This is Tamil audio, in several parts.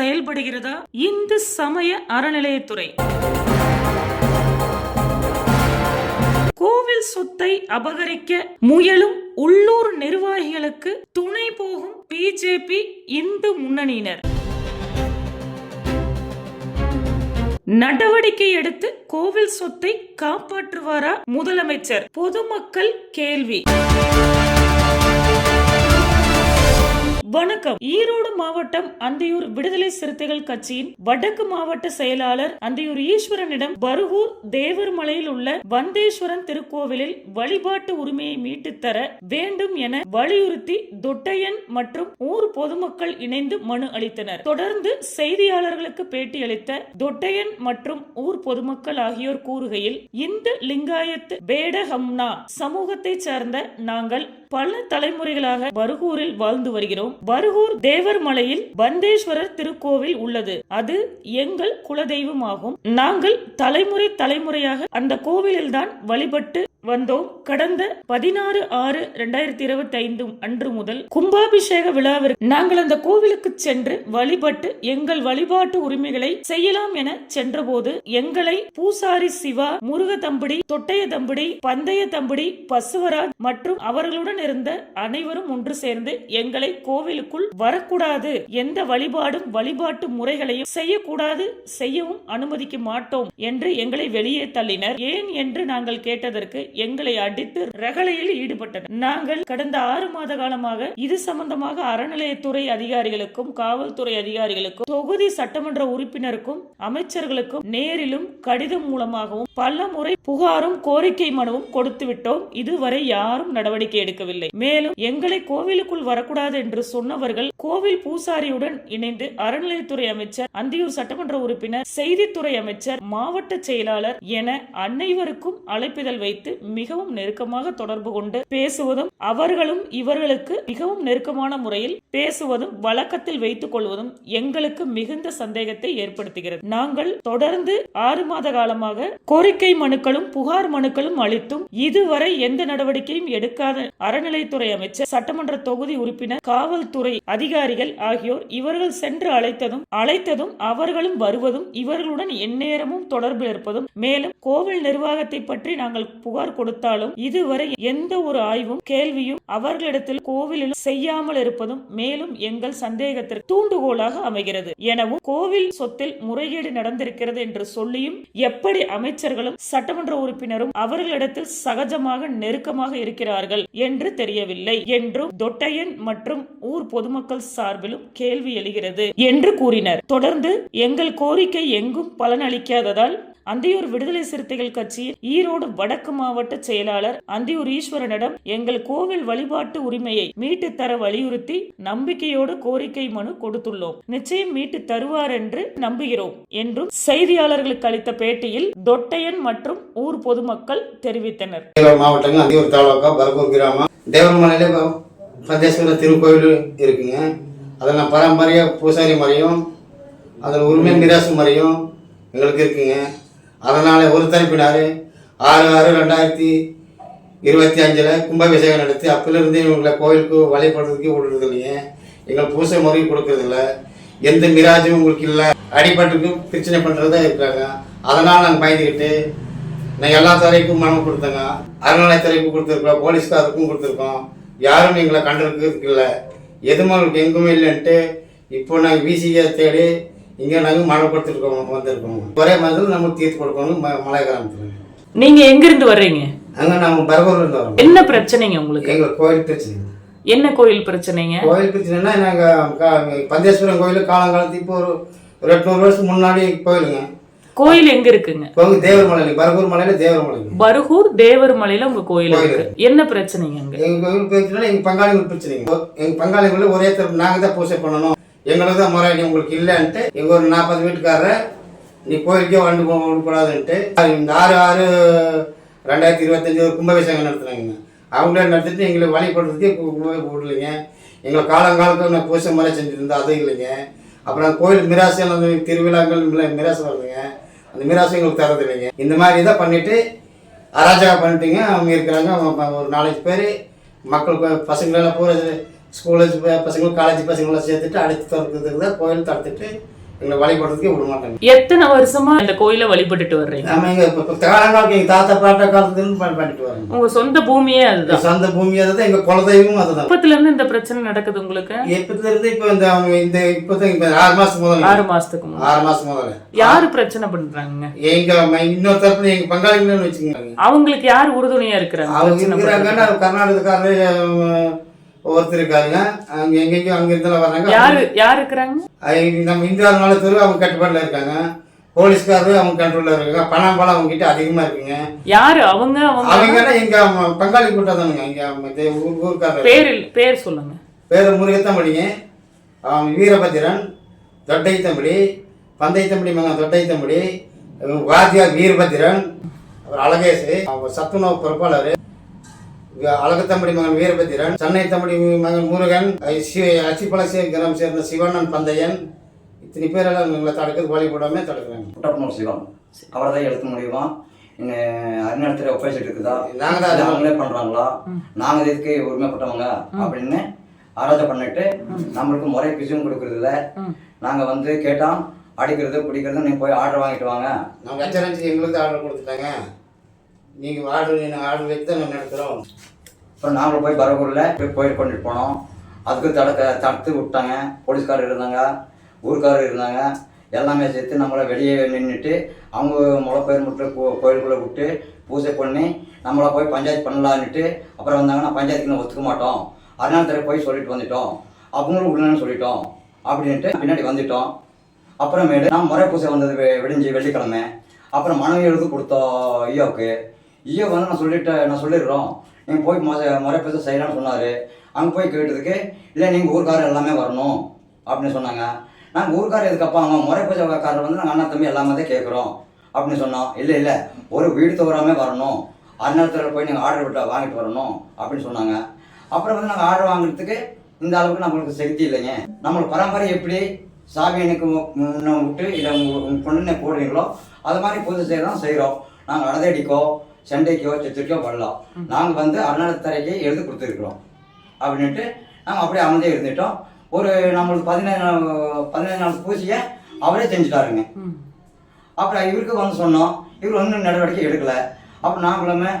செயல்படுகிறதா? இந்து சமய அறநிலையத்துறை. கோவில் சொத்தை அபகரிக்க முயலும் உள்ளூர் நிர்வாகிகளுக்கு துணை போகும் பிஜேபி இந்து முன்னணியினர். நடவடிக்கை எடுத்து கோவில் சொத்தை காப்பாற்றுவாரா முதலமைச்சர்? பொதுமக்கள் கேள்வி. வணக்கம். ஈரோடு மாவட்டம் அந்தியூர் விடுதலை சிறுத்தைகள் கட்சியின் வடக்கு மாவட்ட செயலாளர் அந்தியூர் ஈஸ்வரனிடம் பருகூர் தேவர்மலையில் உள்ள வந்தேஸ்வரன் திருக்கோவிலில் வழிபாட்டு உரிமையை மீட்டுத்தர தர வேண்டும் என வலியுறுத்தி தொட்டையன் மற்றும் ஊர் பொதுமக்கள் இணைந்து மனு அளித்தனர். தொடர்ந்து செய்தியாளர்களுக்கு பேட்டியளித்த தொட்டையன் மற்றும் ஊர் பொதுமக்கள் ஆகியோர் கூறுகையில் இந்து லிங்காயத்து பேடஹம்னா சமூகத்தைச் சார்ந்த நாங்கள் பல தலைமுறைகளாக பருகூரில் வாழ்ந்து வருகிறோம். பருகூர் தேவர் மலையில் பந்தேஸ்வரர் திருக்கோவில் உள்ளது. அது எங்கள் குலதெய்வமாகும். நாங்கள் தலைமுறை தலைமுறையாக அந்த கோவிலில்தான் வழிபட்டு வந்தோம். கடந்த பதினாறு ஆறு இரண்டாயிரத்தி இருபத்தி ஐந்து அன்று முதல் கும்பாபிஷேக விழாவிற்கு நாங்கள் அந்த கோவிலுக்கு சென்று வழிபட்டு எங்கள் வழிபாட்டு உரிமைகளை செய்யலாம் என சென்றபோது எங்களை பூசாரி சிவா முருக தம்படி தொட்டைய தம்படி பந்தய தம்படி பசுவராஜ் மற்றும் அவர்களுடன் இருந்த அனைவரும் ஒன்று சேர்ந்து எங்களை கோவில் கோவிலுக்குள் வரக்கூடாது. எந்த வழிபாடும் வழிபாட்டு முறைகளையும் செய்யக்கூடாது. செய்யவும் அனுமதிக்க மாட்டோம் என்று எங்களை வெளியே தள்ளினர். ஏன் என்று நாங்கள் கேட்டதற்கு எங்களை அடித்து ரகளையில் ஈடுபட்டனர். நாங்கள் கடந்த ஆறு மாத காலமாக இது சம்பந்தமாக அறநிலையத்துறை அதிகாரிகளுக்கும் காவல்துறை அதிகாரிகளுக்கும் தொகுதி சட்டமன்ற உறுப்பினருக்கும் அமைச்சர்களுக்கும் நேரிலும் கடிதம் மூலமாகவும் பல முறை புகாரும் கோரிக்கை மனுவும் கொடுத்து விட்டோம் இதுவரை யாரும் நடவடிக்கை எடுக்கவில்லை. மேலும் எங்களை கோவிலுக்குள் வரக்கூடாது என்று சொன்னவர்கள் கோவில் பூசாரியுடன் இணைந்து அறநிலையத்துறை அமைச்சர் அந்தியூர் சட்டமன்ற உறுப்பினர் செய்தித்துறை அமைச்சர் மாவட்ட செயலாளர் என அனைவருக்கும் அழைப்பிதழ் வைத்து மிகவும் நெருக்கமாக தொடர்பு கொண்டு பேசுவதும் அவர்களும் இவர்களுக்கு மிகவும் நெருக்கமான முறையில் பேசுவதும் வழக்கத்தில் வைத்துக் கொள்வதும் எங்களுக்கு மிகுந்த சந்தேகத்தை ஏற்படுத்துகிறது. நாங்கள் தொடர்ந்து ஆறு மாத காலமாக கோரிக்கை மனுக்களும் புகார் மனுக்களும் அளித்தும் இதுவரை எந்த நடவடிக்கையும் எடுக்காத அறநிலைத்துறை அமைச்சர் சட்டமன்ற தொகுதி உறுப்பினர் காவல்துறை அதிகாரிகள் ஆகியோர் இவர்கள் சென்று அழைத்ததும் அழைத்ததும் அவர்களும் வருவதும் இவர்களுடன் எந்நேரமும் தொடர்பில் இருப்பதும் மேலும் கோவில் நிர்வாகத்தை பற்றி நாங்கள் புகார் கொடுத்தாலும் இதுவரை எந்த ஒரு ஆய்வும் கேள்வியும் அவர்களிடத்தில் கோவிலில் செய்யாமல் இருப்பதும் மேலும் எங்கள் சந்தேகத்திற்கு தூண்டுகோலாக அமைகிறது. எனவும் கோவில் சொத்தில் முறைகேடு நடந்திருக்கிறது என்று சொல்லியும் எப்படி அமைச்சர்களும் சட்டமன்ற உறுப்பினரும் அவர்களிடத்தில் சகஜமாக நெருக்கமாக இருக்கிறார்கள் என்று தெரியவில்லை. என்றும் தொட்டையன் மற்றும் ஊர் பொதுமக்கள் சார்பிலும் கேள்வி எழுகிறது என்று கூறினர். தொடர்ந்து எங்கள் கோரிக்கை எங்கும் பலனளிக்காததால் அந்தியூர் விடுதலை சிறுத்தைகள் கட்சியின் ஈரோடு வடக்கு மாவட்ட செயலாளர் அந்தியூர் ஈஸ்வரனிடம் எங்கள் கோவில் வழிபாட்டு உரிமையை மீட்டு தர வலியுறுத்தி நம்பிக்கையோடு கோரிக்கை மனு கொடுத்துள்ளோம். நிச்சயம் மீட்டு தருவார் என்று நம்புகிறோம் என்றும் செய்தியாளர்களுக்கு அளித்த பேட்டியில் தொட்டையன் மற்றும் ஊர் பொதுமக்கள் தெரிவித்தனர். மாவட்டங்கள் அந்தியூர் தாலுகா பரப்பூர் கிராமம் தேவரமலையில பந்தேஸ்வரர் திருக்கோயில் இருக்குங்க. அதில் பாரம்பரிய பூசாரி முறையும் அதில் உரிமை மிராசு முறையும் எங்களுக்கு இருக்குங்க. அதனால் ஒரு தரப்பினார் ஆறு ஆறு ரெண்டாயிரத்தி இருபத்தி அஞ்சில் கும்பாபிஷேகம் நடத்தி அப்பிலிருந்து இவங்களை கோயிலுக்கு வழிபடுறதுக்கு விடுறது இல்லைங்க. எங்கள் பூசை முறை கொடுக்கறதில்ல எந்த மிராஜும் உங்களுக்கு இல்லை. அடிபட்டுக்கு பிரச்சனை பண்ணுறதா இருக்காங்க அதனால் நாங்கள் பயந்துக்கிட்டு நான் எல்லா துறைக்கும் மனம் கொடுத்தேங்க. அறநிலையத்துறைக்கும் கொடுத்துருக்கோம் போலீஸ்காருக்கும் கொடுத்துருக்கோம். யாரும் எங்களை கண்டிருக்கிறதுக்கு இல்லை எதுவும் அவங்களுக்கு எங்குமே இல்லைன்ட்டு இப்போ நாங்கள் விசியை தேடி இங்கே நாங்கள் மனு கொடுத்துருக்கோம் வந்திருக்கோம். ஒரே மாதிரி நமக்கு தீர்த்து கொடுக்கணும் ம மலை கிராமத்தில் நீங்க எங்கிருந்து வர்றீங்க? அங்கே நம்ம பரபூர்லேருந்து வரோம் என்ன பிரச்சனைங்க உங்களுக்கு? எங்கள் கோயில் பிரச்சனை. என்ன கோயில் பிரச்சனைங்க? கோயில் பிரச்சனைனா நாங்கள் பந்தேஸ்வரன் கோயில் காலங்காலத்து இப்போ ஒரு ஒரு எட்நூறு வருஷம் முன்னாடி கோயிலுங்க. கோயில் எங்க இருக்குங்க? தேவர் பரபூர் மலையில் தேவர் மலைங்க பருகூர் தேவர் மலையில உங்க கோயில் இருக்கு. என்ன பிரச்சனைங்க அங்க? எங்க கோயில் பிரச்சனை எங்க பங்காளிகள் பிரச்சனைங்க. எங்க பங்காளிகள் ஒரே தரப்பு நாங்க தான் பூஜை பண்ணணும். எங்களுக்கு தான் முறை உங்களுக்கு இல்லைன்ட்டு எங்க ஒரு நாற்பது வீட்டுக்காரர் நீ கோயிலுக்கே வந்து விடக்கூடாதுன்ட்டு இந்த ஆறு ஆறு ரெண்டாயிரத்தி இருபத்தஞ்சு ஒரு கும்பாபிஷேகம் நடத்துனாங்க அவங்களே நடத்திட்டு எங்களை வழிபடுறதுக்கே கு- கு- விடலைங்க எங்களை காலங்காலத்துக்கு நான் பூஜை முறை செஞ்சுருந்தோம் அதுவும் இல்லைங்க. அப்புறம் கோயில் மிராசு திருவிழாக்கள் மிர- மிராசு வருதுங்க. அந்த மிராசு எங்களுக்கு தரது இல்லைங்க. இந்த மாதிரி தான் பண்ணிட்டு அராஜகம் பண்ணிட்டீங்க. அவங்க இருக்கிறாங்க. ஒரு நாலஞ்சு பேர். மக்கள் பசங்களெல்லாம் பூரா ஸ்கூலேஜ் பசங்களும் காலேஜ் பசங்களெல்லாம் சேர்த்துட்டு அடித்து திறக்கிறதுக்கு தான் கோயில் தடுத்துட்டு எங்களை வழிபடுறதுக்கே விட மாட்டாங்க எத்தனை வருஷமா இந்த கோயிலை வழிபட்டுட்டு வர்றீங்க? நம்ம எங்கள் தாத்தா பாட்டா காலத்துலேருந்து பண்ணி பண்ணிட்டு வரோங்க உங்க சொந்த பூமியே அதுதான். சொந்த பூமி அதுதான் எங்கள் குலதெய்வமும் அதுதான். இப்பத்துல இருந்து இந்த பிரச்சனை நடக்குது உங்களுக்கு? எப்பத்துல இருந்து இப்போ இந்த அவங்க இந்த இப்போ தான் இப்போ ஆறு மாதத்துக்கு முதல்ல. ஆறு மாசத்துக்கு ஆறு மாதம் முதல்ல. யாரு பிரச்சனை பண்றாங்க? எங்க இன்னொரு தரப்புல எங்க பங்காளிகள்னு வச்சுக்கோங்க. அவங்களுக்கு யாரு உறுதுணையா இருக்கிறாங்க? அவங்க இருக்கிறாங்கன்னா கர்நாடகக்காரரு ஒருத்தர் இருக்காருங்க அங்க எங்கெங்கயும் அங்க இருந்தாலும் வர்றாங்க. யாரு யார் இருக்கிறாங்க? அவங்க நம்ம இந்தியா நாளத்தூர் அவங்க கட்டுப்பாடுல இருக்காங்க. போலீஸ்காரரு அவங்க கண்ட்ரோல்ல இருக்காங்க. பணம் பலம் அவங்க கிட்ட அதிகமா இருக்குங்க. யாரு? அவங்க அவங்க எங்க பங்காளி கூட்டம் தானுங்க இங்க ஊர்க்காரர். பேர் பேர் சொல்லுங்க. பேரு முருகத்தம்படிங்க வீரபத்திரன் தொட்டைத்தம்படி பந்தைத்தம்படி மகன் தொட்டைத்தம்படி வாத்தியார் வீரபத்திரன் அப்புறம் அழகேசு. அவர் சத்துணவு பொறுப்பாளர். அழகத்தம்படி மகன் வீரபத்திரன் சென்னை தம்படி மகன் முருகன் அச்சிப்பழசி கிராமம் சேர்ந்த சிவண்ணன் பந்தையன். இத்தனை பேரெல்லாம் எங்களை தடுக்கிறது வழிபடாம தடுக்கிறாங்க. புட்டப்பனூர் சிவம். அவர் தான் எடுத்து முடியுமா? இன்னும் அருணாலத்தில் ஒப்பேசிட்டு இருக்குதா? நாங்க தான். அவங்களே பண்றாங்களா? நாங்க இதுக்கு உரிமைப்பட்டவங்க அப்படின்னு ஆராய்ச்சி பண்ணிட்டு நம்மளுக்கு முறை பிசும் கொடுக்கறது இல்ல நாங்க வந்து கேட்டா அடிக்கிறது பிடிக்கிறது நீங்க போய் ஆர்டர் வாங்கிட்டு வாங்க. நாங்கள் அச்சரஞ்சி எங்களுக்கு ஆர்டர் கொடுத்துட்டாங்க. நீங்கள் ஆர்டர் ஆர்டர் வச்சு தான் நாங்கள் நடத்துகிறோம் அப்புறம் நாங்களும் போய் பரவூர்ல போய் கோயில் கொண்டுட்டு போனோம். அதுக்கு தடுக்க தடுத்து விட்டாங்க. போலீஸ்காரர் இருந்தாங்க ஊர்க்காரர் இருந்தாங்க. எல்லாமே சேர்த்து நம்மளை வெளியே நின்றுட்டு அவங்க முளைப்பயிர் மட்டும் கோ கோயிலுக்குள்ளே விட்டு பூஜை பண்ணி நம்மளை போய் பஞ்சாயத்து பண்ணலான்னுட்டு அப்புறம் வந்தாங்கன்னா பஞ்சாயத்துக்கு ஒத்துக்க மாட்டோம். அதனால தர போய் சொல்லிட்டு வந்துட்டோம். அவங்களும் உள்ளன்னு சொல்லிட்டோம். அப்படின்ட்டு பின்னாடி வந்துட்டோம். அப்புறமேடு நான் முறை பூஜை வந்தது விடிஞ்சு வெள்ளிக்கிழமை. அப்புறம் மனைவி எழுது கொடுத்தோம் ஐயோவுக்கு ஐயோ வந்து நான் சொல்லிட்டு நான் சொல்லிடுறோம். நீங்கள் போய் முறை முறை பூஜை செய்யலாம்னு சொன்னார். அங்கே போய் கேட்டதுக்கு இல்லை நீங்கள் ஊர்க்காரர் எல்லாமே வரணும் அப்படின்னு சொன்னாங்க. நாங்கள் ஊர்க்காரர் எதுக்கப்பா? அவங்க முறை பூஜைக்காரர் வந்து நாங்கள் அண்ணா தம்பி எல்லாமே தான் கேட்குறோம் அப்படின்னு சொன்னோம் இல்லை இல்லை ஒரு வீடு தவறாமே வரணும். அந்நேரத்தில் போய் நீங்கள் ஆர்டர் விட்டு வாங்கிட்டு வரணும் அப்படின்னு சொன்னாங்க. அப்புறம் வந்து நாங்கள் ஆர்டர் வாங்குறதுக்கு இந்த அளவுக்கு நம்மளுக்கு சக்தி இல்லைங்க. நம்மளுக்கு பரம்பரை எப்படி சாமி எனக்கு முன்ன விட்டு இல்லை உங்கள் பொண்ணுன்னு போடுறீங்களோ அது மாதிரி பூஜை செய்யறோம் செய்கிறோம் நாங்கள் அடதடிக்கோ சண்டைக்கோ சித்திரிக்கோ வரலாம் நாங்கள் வந்து அருணாத்தரைக்கு எழுதி கொடுத்துருக்குறோம். அப்படின்ட்டு நாங்கள் அப்படியே அமைதியாக இருந்துட்டோம். ஒரு நம்மளுக்கு பதினேழு நாள் பதினேழு நாள் பூஜையை அவரே செஞ்சுட்டாருங்க. அப்புறம் இவருக்கு வந்து சொன்னோம். இவர் ஒன்றும் நடவடிக்கை எடுக்கல. அப்புறம் நாங்களுமே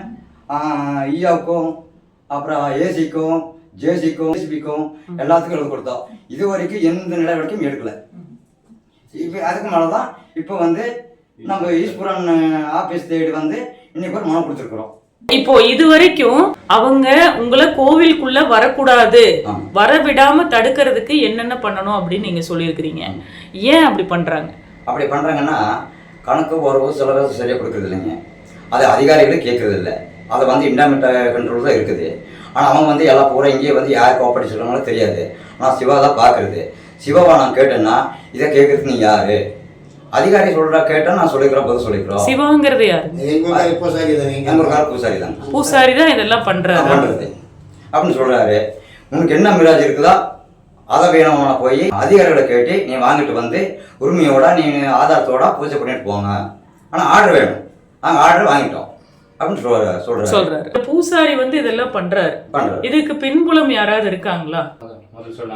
ஈயாவுக்கும் அப்புறம் ஏசிக்கும் ஜேசிக்கும் ஏசிபிக்கும் எல்லாத்துக்கும் எழுதி கொடுத்தோம். இது வரைக்கும் எந்த நடவடிக்கையும் எடுக்கல. இப்போ அதுக்கு மேலே தான் இப்போ வந்து நம்ம ஈஸ்வரன் ஆஃபீஸ் தேடி வந்து இன்னைக்கு ஒரு மனு கொடுத்துருக்குறோம். இப்போ இது வரைக்கும் அவங்க உங்களை கோவிலுக்குள்ள வரக்கூடாது. வர விடாம தடுக்கிறதுக்கு என்னென்ன பண்ணணும் அப்படின்னு நீங்க சொல்லியிருக்கிறீங்க. ஏன் அப்படி பண்றாங்க? அப்படி பண்ணுறாங்கன்னா கணக்கு உறவு சிலபஸ் சரியாக கொடுக்குறது இல்லைங்க. அது அதிகாரிகளும் கேட்கறது இல்லை. அதை வந்து இன்டர்மெண்ட் கண்ட்ரோல் தான் இருக்குது. ஆனால் அவங்க வந்து எல்லா பூரா இங்கேயே வந்து யார் கோஆப்பரேட் சொல்கிறாங்களோ தெரியாது. ஆனால் சிவா தான் பார்க்குறது. சிவாவை நான் கேட்டேன்னா இதை கேட்குறதுக்கு நீ யாரு? அதிகாரி சொல்கிறா கேட்டால் நான் சொல்லிக்கிறோம் பதில் சொல்லிக்கிறோம். சிவாங்கிறது யாரு? எங்கள் ஊரில் இப்போ சரி தான் பூசாரி தான். பூசாரி தான் இதெல்லாம் பண்றாரு. அப்படின்னு சொல்கிறாரு உனக்கு என்ன மிராஜ் இருக்குதா அதை வேணும்னா போய் அதிகாரிகளை கேட்டு நீ வாங்கிட்டு வந்து உரிமையோட நீ ஆதாரத்தோட பூஜை பண்ணிட்டு போங்க. ஆனால் ஆர்டர் வேணும். நாங்கள் ஆர்டர் வாங்கிட்டோம். அப்படின்னு சொல்ற சொல்கிறாரு சொல்றாரு. பூசாரி வந்து இதெல்லாம் பண்றாரு. பண்ணுறாரு இதுக்கு பின்புலம் யாராவது இருக்காங்களா? முதல்ல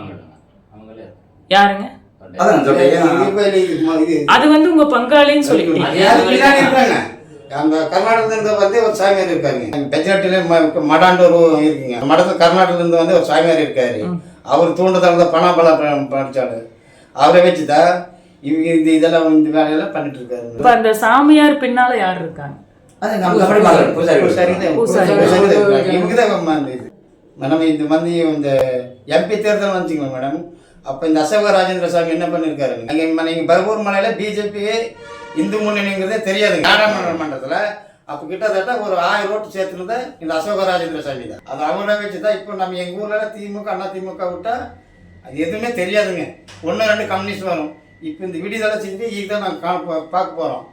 அவங்களே. யாருங்க? அது வந்து உங்க பங்காளின்னு இருக்காங்க அந்த கர்நாடகத்துல இருந்து வந்து ஒரு சாமியார் இருக்காருங்க. பெஜாட்டில மடாண்டு ஒரு இருக்குங்க. மடத்து கர்நாடகத்துல இருந்து வந்து ஒரு சாமியார் இருக்காரு. அவர் தூண்டுதல் தான் பணாபலம் படிச்சாரு. அவரை வச்சுதான் இவங்க இந்த இதெல்லாம் இந்த வேலையெல்லாம் பண்ணிட்டு இருக்காரு இப்ப அந்த சாமியார் பின்னால யார் இருக்காங்க? நம்ம இருக்காங்க. இவங்க தான் ம- இது. மேடம் இந்த மந்தி இந்த எம்பி தேர்தல் வந்துச்சுங்க மேடம் அப்போ இந்த அசோக ராஜேந்திர சாமி என்ன பண்ணியிருக்காரு அங்கே நீங்கள் பர்கூர் மலையில் பிஜேபி இந்து முன்னணிங்கிறதே தெரியாதுங்க நாடாளுமன்றத்தில் அப்போ கிட்டத்தட்ட ஒரு ஆயிரம் ஓட்டு சேர்த்துனது இந்த அசோக ராஜேந்திர சாமி தான். அது அவங்கள வச்சு தான் இப்போ நம்ம எங்கள் ஊரில் திமுக அண்ணா திமுக விட்டா அது எதுவுமே தெரியாதுங்க. ஒன்று ரெண்டு கம்யூனிஸ்ட் வரும். இப்போ இந்த விடுதலை செஞ்சு இதுக்கு தான் நாங்கள் பார்க்க போகிறோம்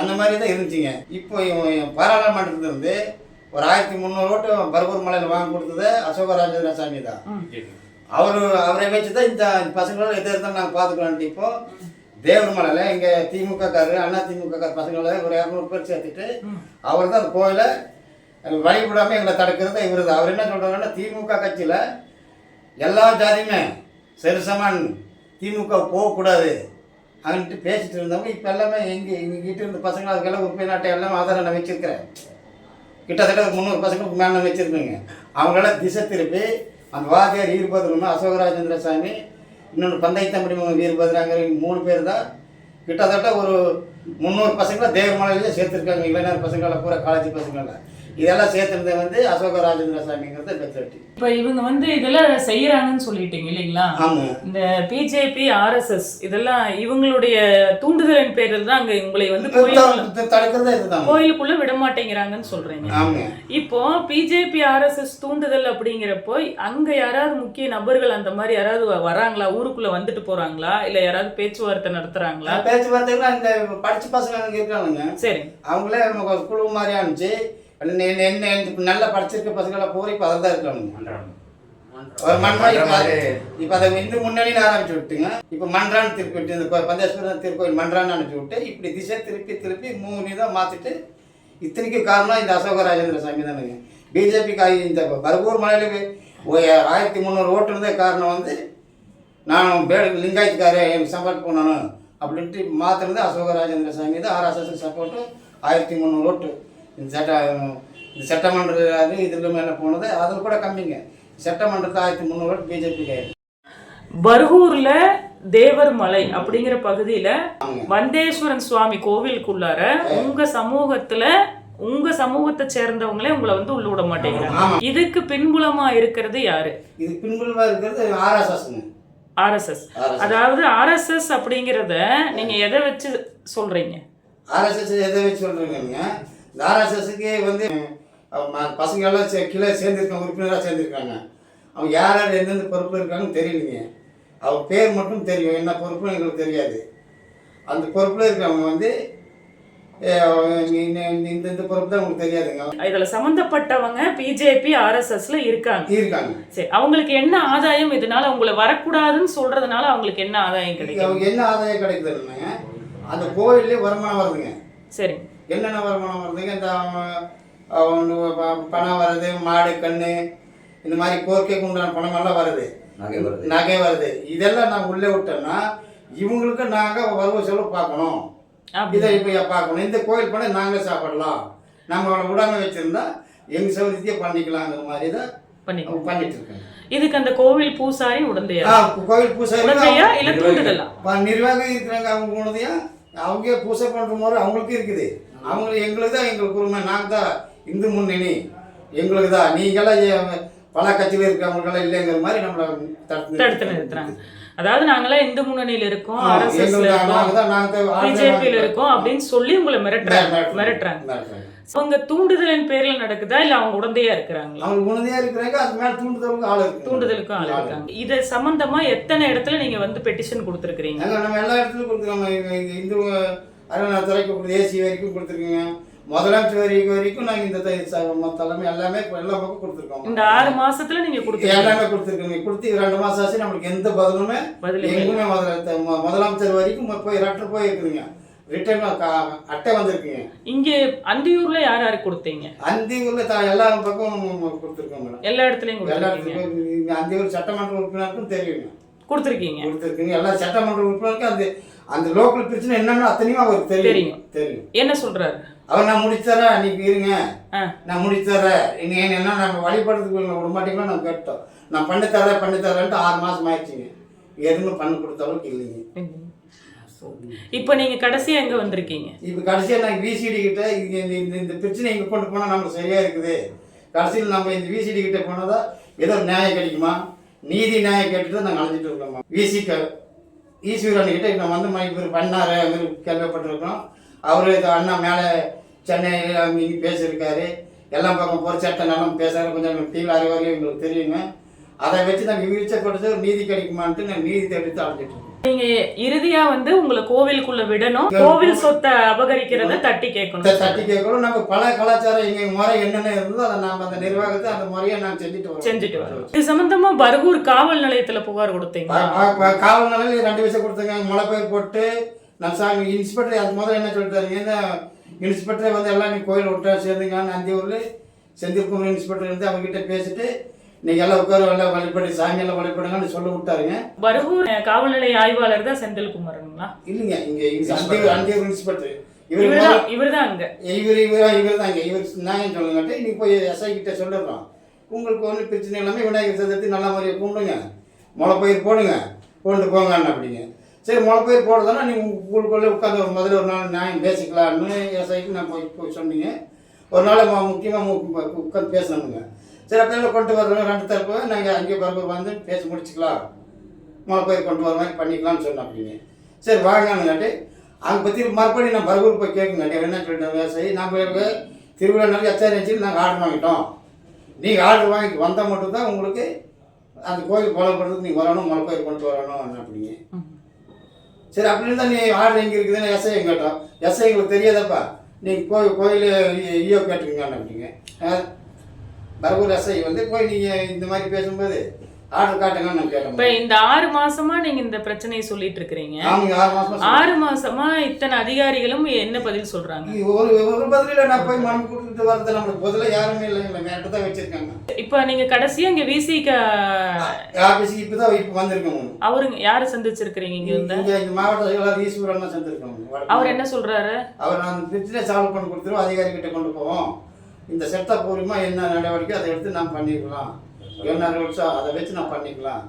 அந்த மாதிரி தான் இருந்துச்சுங்க. இப்போ இவன் பாராளுமன்றத்துல இருந்து ஒரு ஆயிரத்தி முந்நூறு ஓட்டு பர்கூர் மலையில் வாங்கி கொடுத்தது அசோக ராஜேந்திர சாமி தான். அவர் அவரை வச்சு தான் இந்த பசங்களோட எது இருந்தாலும் நாங்கள் பார்த்துக்கலான்ட்டு இப்போ தேவர் மலையில் இங்கே திமுக காரு அண்ணா திமுக கார் பசங்கள ஒரு இரநூறு பேர் சேர்த்துட்டு அவர் தான் அந்த கோயிலை வழிபடாமல் எங்களை தடுக்கிறது இவர் தான் அவர் என்ன சொல்கிறாங்கன்னா திமுக கட்சியில் எல்லா ஜாதியுமே சரிசமான் திமுக போகக்கூடாது அப்படின்ட்டு பேசிட்டு இருந்தவங்க இப்போ எல்லாமே எங்கே எங்ககிட்ட இருந்த பசங்க அதுக்கெல்லாம் உறுப்பினர் நாட்டை எல்லாம் ஆதாரம் நான் வச்சுருக்கிறேன். கிட்டத்தட்ட முந்நூறு பசங்களுக்கு மேலே வச்சுருக்கேங்க அவங்களாம் திசை திருப்பி அந்த வாத்தியார் வீரபத்ரம்னா அசோகராஜேந்திர சாமி இன்னொன்று பந்தயத்தம்படி வீரபத்ராங்கிற மூணு பேர் தான். கிட்டத்தட்ட ஒரு முந்நூறு பசங்களை தேவமலையிலே சேர்த்துருக்காங்க. இளைஞர் பசங்களை பூரா காலேஜ் பசங்களை. இதெல்லாம் சேர்த்துருந்தது வந்து அசோக ராஜேந்திர சாமிங்கிறது பெத்தட்டி இப்ப இவங்க வந்து இதெல்லாம் செய்யறாங்கன்னு சொல்லிட்டீங்க இல்லைங்களா? இந்த பிஜேபி ஆர்எஸ்எஸ் இதெல்லாம் இவங்களுடைய தூண்டுதலின் பேரில் தான் அங்க உங்களை வந்து கோயிலுக்குள்ள விட மாட்டேங்கிறாங்கன்னு சொல்றீங்க. இப்போ பிஜேபி ஆர்எஸ்எஸ் தூண்டுதல் அப்படிங்கிறப்போ அங்க யாராவது முக்கிய நபர்கள் அந்த மாதிரி யாராவது வராங்களா? ஊருக்குள்ள வந்துட்டு போறாங்களா? இல்ல யாராவது பேச்சுவார்த்தை நடத்துறாங்களா? பேச்சுவார்த்தைகள் இந்த படிச்ச பசங்க அங்கே இருக்கானுங்க சரி. அவங்களே குழு மாதிரி அனுப்பிச்சு என்ன நல்லா படிச்சிருக்க பசங்களை பூரா இப்போ அதில் தான் மன்றம் ஒரு மன்றம் இப்போ அதை இந்து முன்னணின்னு ஆரம்பிச்சு விட்டுங்க இப்போ மன்றான்னு திருப்பி விட்டு இந்த பந்தேஸ்வரன் திருக்கோயில் மன்றான்னு அனுப்பிச்சு விட்டு இப்படி திசை திருப்பி திருப்பி மூணு இதாக மாற்றிட்டு இத்தனைக்கும் காரணம் இந்த அசோக ராஜேந்திர சாமி தானுங்க பிஜேபிக்கு இந்த பர்கூர் மலையில் ஆயிரத்தி முந்நூறு ஓட்டு இருந்தே காரணம் வந்து நான் பே லிங்காயத்துக்காரே எனக்கு சப்போர்ட் பண்ணணும் அப்படின்ட்டு மாற்றினது அசோக ராஜேந்திர சாமி தான். ஆர்எஸ்எஸ் சப்போர்ட்டு ஆயிரத்தி முந்நூறு ஓட்டு. இந்த சட்ட இந்த சட்டமன்ற அது இதில் மேலே போனது அதில் கூட கம்மிங்க. சட்டமன்றத்தை ஆயிரத்தி முந்நூறு ஓட்டு பிஜேபிக்கு பர்கூர்ல தேவர் மலை அப்படிங்கிற பகுதியில வந்தேஸ்வரன் சுவாமி கோவிலுக்குள்ளார உங்க சமூகத்துல உங்க சமூகத்தை சேர்ந்தவங்களே உங்களை வந்து உள்ள விட மாட்டேங்கிறாங்க. இதுக்கு பின்புலமா இருக்கிறது யாரு? இது பின்புலமாக இருக்கிறது ஆர்எஸ்எஸ் RSS. அதாவது ஆர்எஸ்எஸ் அப்படிங்கிறத நீங்க எதை வச்சு சொல்றீங்க? ஆர்எஸ்எஸ் எதை வச்சு சொல்கிறீங்க இந்த ஆர்எஸ்எஸ்க்கு வந்து அவங்க ம- பசங்க எல்லாம் சே- கீழே சேர்ந்துருக்காங்க உறுப்பினராக சேர்ந்துருக்காங்க. அவங்க யார் யார் எந்தெந்த பொறுப்பில் இருக்காங்கன்னு தெரியலைங்க. அவங்க பேர் மட்டும் தெரியும். என்ன பொறுப்புன்னு எங்களுக்கு தெரியாது. அந்த பொறுப்பில் இருக்கிறவங்க வந்து இந்த பொறுப்பு தான் உங்களுக்கு தெரியாதுங்க. இதுல சம்பந்தப்பட்டவங்க பிஜேபி ஆர்எஸ்எஸ்ல இருக்காங்க. இருக்காங்க. சரி அவங்களுக்கு என்ன ஆதாயம்? இதனால உங்களை வரக்கூடாதுன்னு சொல்றதுனால அவங்களுக்கு என்ன ஆதாயம் கிடைக்கும் அவங்க என்ன ஆதாயம் கிடைக்குதுன்னாங்க அந்த கோயிலே வருமானம் வருதுங்க. சரி. என்னென்ன வருமானம் வருதுங்க இந்த பணம் வருது மாடு கண்ணு இந்த மாதிரி கோர்க்கைக்கு உண்டான பணமெல்லாம் வருது. நகை வருது. நகை வருது. இதெல்லாம் நான் உள்ளே விட்டோம்னா இவங்களுக்கு நாங்கள் வரவு செலவு பார்க்கணும். இதை இப்போ பார்க்கணும். இந்த கோயில் பணம் நாங்களே சாப்பிடலாம். நம்ம அவனை விடாம வச்சிருந்தா எங்கள் சௌகரியத்தையே பண்ணிக்கலாங்கிற மாதிரி தான் அவங்க பண்ணிட்டு இருக்காங்க. இதுக்கு அந்த கோவில் பூசாரி உடந்தையா? ஆ, கோயில் பூசாரி உடந்தையா? இல்ல தூண்டுதலா? ப- நிர்வாகம் இருக்கிறாங்க அவங்க போனதையும் அவங்க பூசை பண்ணுற முறை அவங்களுக்கு இருக்குது. அவங்க எங்களுக்கு தான் எங்களுக்கு உரிமை. நாங்கள் தான் இந்து முன்னணி. எங்களுக்கு தான். நீங்களாம் பல கட்சியில் இருக்கிறவங்களுக்கெல்லாம் இல்லைங்கிற மாதிரி நம்மளை தடுத்து நிறுத்துறாங்க. அதாவது நாங்களாம் இந்து முன்னணியில இருக்கோம் ஆர்எஸ்எஸ்ல இருக்கோம் பிஜேபியில இருக்கோம் அப்படின்னு சொல்லி உங்களை மிரட்டுறாங்க. மிரட்டுறாங்க. அவங்க தூண்டுதலின் பேர்ல நடக்குதா? இல்ல அவங்க உடந்தையா இருக்கிறாங்களா? அவங்க உணர்ந்தியா இருக்கிறாங்க. அது மேலே தூண்டுதலுக்கு ஆள் தூண்டுதலுக்கும் ஆள் இருக்காங்க. இது சம்பந்தமா எத்தனை இடத்துல நீங்க வந்து பெட்டிஷன் கொடுத்துருக்கீங்க நம்ம எல்லா இடத்துலையும் கொடுத்துருக்கோம் இந்து அறநிலைத்துறைக்கு கொடுத்து தேசிய வரைக்கும் கொடுத்துருக்கோங்க. முதலமைச்சர் வரைக்கும் வரைக்கும் நாங்கள் இந்த தலைமை எல்லாமே எல்லா பக்கம் கொடுத்துருக்கோம். இந்த ஆறு மாசத்துல நீங்க கொடுத்துருக்கீங்க. எல்லாமே கொடுத்துருக்கோங்க. கொடுத்து ரெண்டு மாசம் ஆச்சு நம்மளுக்கு எந்த பதிலுமே. எங்குமே முதல முதலமைச்சர் வரைக்கும் போய் லெட்டர் போய் இருக்குதுங்க அட்டை வந்திருக்குங்க. இங்க அந்தியூர்ல யார் யாருக்கு கொடுத்தீங்க? அந்தி ஊர்ல த- எல்லா பக்கம் கொடுத்துருக்கோம் மேடம் எல்லா இடத்துலயும் எல்லா கொடுத்துருக்கீங்க. இடத்துக்கும் இங்க அந்தி ஊர் சட்டமன்ற உறுப்பினருக்கும் தெரியுங்க. கொடுத்துருக்கீங்க. கொடுத்துருக்குங்க. எல்லா சட்டமன்ற உறுப்பினருக்கும் அந்த அந்த லோக்கல் பிரச்சனை என்னன்னு அத்தனையும் அவருக்கு தெரியும். தெரியும். என்ன சொல்றாரு? அவர் நான் முடிச்சுத்தரேன் நீங்க இருங்க. நான் முடிச்சுத்தரேன் நீங்க என்ன நம்ம வழிபடுறதுக்கு விட மாட்டீங்களோ நம்ம கேட்டோம். நான் பண்ணி தரேன் பண்ணி தரேன்ட்டு ஆறு மாசம் ஆயிடுச்சுங்க. எதுவுமே பண்ணி கொடுத்த அளவுக்கு இல்லைங்க. இப்ப நீங்க கடைசியா எங்க வந்திருக்கீங்க? இப்போ கடைசியாக நாங்கள் விசிடி கிட்ட இந்த இந்த பிரச்சனை இங்கே கொண்டு போனால் நமக்கு சரியா இருக்குது. கடைசியில் நம்ம இந்த விசிடி கிட்ட போனதா ஏதோ ஒரு நியாயம் கிடைக்குமா? நீதி நியாயம் கேட்டு தான் நாங்கள் அழைச்சிட்டு இருக்கோம் விசிக்க ஈஸ்வரன் கிட்ட நம்ம வந்து இவர் பண்ணாரு வந்து கேள்விப்பட்டிருக்கோம். அவர் அண்ணா மேலே சென்னையில் அங்கே இங்கே பேசியிருக்காரு. எல்லாம் பக்கம் போகிற நல்லா பேசுகிற பேசுகிறாரு கொஞ்சம் டிவியில் அறிவாரியும் எங்களுக்கு தெரியுங்க. அதை வச்சு நாங்கள் விரிச்சப்படுத்த நீதி கிடைக்குமான்ட்டு நான் நீதி தேடி அழைச்சிட்டு இருக்கோம் நீங்க இறுதியா வந்து உங்களை கோவிலுக்குள்ள விடணும். கோவில் சொத்தை அபகரிக்கிறத தட்டி கேட்கணும். தட்டி கேட்கணும். நம்ம பல கலாச்சாரம் எங்க முறை என்னென்ன இருந்ததோ அதை நாம அந்த நிர்வாகத்தை அந்த முறையை நான் செஞ்சுட்டு வரோம். செஞ்சுட்டு வரோம். இது சம்பந்தமா பர்கூர் காவல் நிலையத்துல புகார் கொடுத்தீங்க காவல் நிலையில் ரெண்டு விஷயம் கொடுத்தாங்க மழை பெயர் போட்டு நான் சாமி இன்ஸ்பெக்டர் அது முதல்ல என்ன சொல்லிட்டாருங்க இந்த இன்ஸ்பெக்டர் வந்து எல்லாம் நீ கோயில் விட்டா சேர்ந்துங்க நந்தியூரில் செந்தில்குமார் இன்ஸ்பெக்டர் இருந்து அவங்ககிட்ட பேசிட்டு நீங்கள் எல்லாம் உட்கார எல்லாம் வழிபடி சாமியெல்லாம் வழிபடுங்கன்னு சொல்ல விட்டாருங்க. பருகூர் அஹ், காவல் நிலைய ஆய்வாளர் தான் செந்தில்குமாருங்களா? இல்லைங்க இங்கே அந்தியூர் அந்தியூர் இன்ஸ்பெக்டர் இவர் இவர்தான் இவர்தான் அங்க. இவர் இவர் இவர் தாங்க இவர் நான் சொல்லுங்கட்டு நீ போய் எஸ்ஐ கிட்ட சொல்லிடுறோம். உங்களுக்கு ஒன்றும் பிரச்சனை இல்லாமல் விநாயகர் சதுர்த்தி நல்ல மாதிரியே கும்பிடுங்க. முளைப்பயிர் போடுங்க. கொண்டு போங்கன்னு அப்படிங்க. சரி முளைப்பயிர் போடுறதுனா நீ உங்களுக்குள்ளே உட்காந்து ஒரு முதல்ல ஒரு நாள் நியாயம் பேசிக்கலாம்னு எஸ்ஐக்கு நான் போய் போய் சொன்னீங்க. ஒரு நாள் முக்கியமாக உட்காந்து பேசணுங்க. சரி அப்போ கொண்டு வரணும் ரெண்டு தரப்பு நாங்கள் அங்கேயே பிறகு வந்து பேசி முடிச்சுக்கலாம் முளைப்பயிர் கொண்டு வர மாதிரி பண்ணிக்கலாம்னு சொன்னோம் அப்படின்னு சரி வாங்கன்னு அங்கே பற்றி மறுபடியும் நான் பரகூர் போய் கேட்குங்காட்டி என்ன சொல்லிட்டேன் சரி நம்ம திருவிழா நாள் எச்ஆர்என்சி நாங்கள் ஆர்டர் வாங்கிட்டோம் நீங்கள் ஆர்டர் வாங்கிட்டு வந்தால் மட்டும்தான் உங்களுக்கு அந்த கோயில் கொலைப்படுறதுக்கு நீங்கள் வரணும் முளைப்பயிர் கொண்டு வரணும் அப்படிங்க சரி அப்படின்னு தான் நீ ஆர்டர் எங்கே இருக்குதுன்னு எஸ்ஐ கேட்டோம் எஸ்ஐ எங்களுக்கு தெரியாதப்பா நீங்கள் கோயில் கோயில் ஈயோ கேட்டுருங்கன்னு அப்படிங்க பரகூர் எஸ்ஐ வந்து போய் நீங்கள் இந்த மாதிரி பேசும்போது ஆர்டர் காட்டுங்கன்னு நான் இப்ப இந்த ஆறு மாசமா நீங்க இந்த பிரச்சனையை சொல்லிட்டு இருக்கிறீங்க. ஆறு மாசமா இத்தனை அதிகாரிகளும் என்ன பதில் சொல்றாங்க? ஒரு ஒரு பதிலில் நான் போய் மனு கொடுத்துட்டு வரது நம்மளுக்கு பதிலாக யாருமே இல்லைங்களா நேரத்தை தான் வச்சுருக்காங்க. இப்ப நீங்க கடைசியா இங்க விசிக ஆஃபீஸுக்கு இப்போ தான் இப்போ வந்திருக்கோங்க அவருங்க யாரை சந்திச்சிருக்கிறீங்க இங்க வந்து இங்கே இந்த மாவட்ட செயலாளர் ஈஸ்வரன் சேர்ந்துருக்கோங்க அவர் என்ன சொல்றாரு? அவர் நான் பிரச்சனை சால்வ் பண்ணி கொடுத்துருவோம் அதிகாரிகிட்ட கொண்டு போவோம். இந்த சட்டப்பூர்வமாக என்ன நடவடிக்கை அதை எடுத்து நான் பண்ணிக்கலாம். என்ன வருஷம் அதை வச்சு நான் பண்ணிக்கலாம்.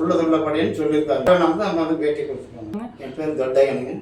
உள்ளதுள்ளபடின்னு சொல்லியிருக்காரு. நம்ம தான் நம்ம வந்து பேட்டி கொடுத்துருக்கோம் என் பேர் தொட்டையனுங்க